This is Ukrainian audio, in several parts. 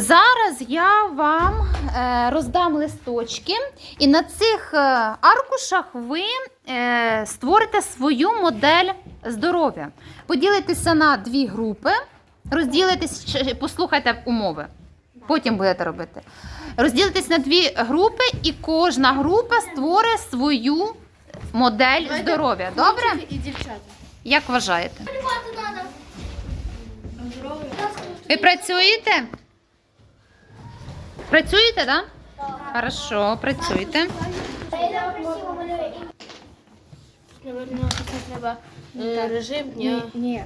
Зараз я вам е, роздам листочки, і на цих е, аркушах ви е, створите свою модель здоров'я. Поділитеся на дві групи, розділитесь, послухайте умови. Потім будете робити. Розділитесь на дві групи, і кожна група створить свою модель здоров'я. Добре? І дівчата. Як вважаєте? Ви працюєте? Працюєте, так? Да? Хорошо, працюйте. Наверно, це треба е, режим Ні, дня. ні.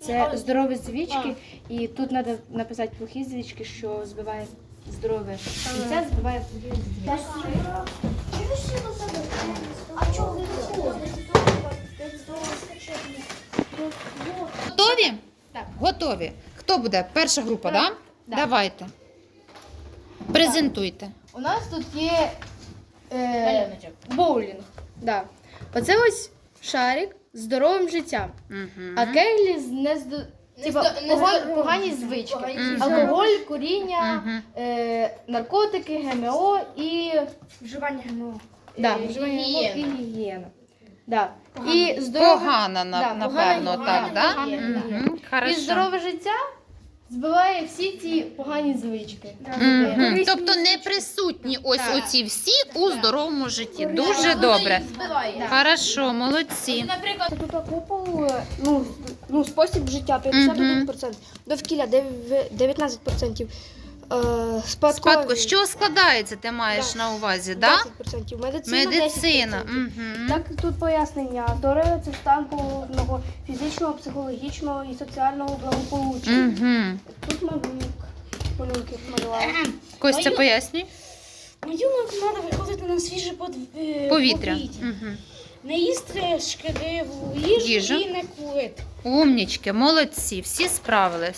Це здорові звички, і тут треба написати плохі звички, що збиває здорове. І це збиває плохі звички. Готові? Так. Готові. Хто буде? Перша група, так? Да? Да. Давайте. Презентуйте. У нас тут є е, боулінг. Да. Оце ось шарик з здоровим життям. Угу. А Кейлі з нездо... Типа, пога- нездорові. погані звички. Алкоголь, куріння, Мгм. е, наркотики, ГМО і Вживання ГМО. да, Е, вживання. ГМО і гігієна. Да. І здорове, Погана, на- Да, напевно, погана, так, да? погана, Угу. і Хорошо. здорове життя збиває всі ці погані звички. Мгм. Тобто не присутні ось Так. оці всі у здоровому житті. Дуже добре. Збиває. Хорошо, молодці. Наприклад, Тут купу, ну, ну, спосіб життя 51%, довкілля дев- 19%, е, спадкові Спадку, що складається, ти маєш на увазі, да? 10%, медицина, Медицина. 10%. Угу. Так, тут пояснення. Здоров'я це стан повного фізичного, психологічного і соціального благополуччя. Угу. Тут малюнок, малюнки малювали. Костя, пояснюй. Малюнок треба виходити на свіже под... е, Повітря. повітря. Угу. Не їсти шкідливу їжу, Їжу. і не курити. Умнічки, молодці, всі справились.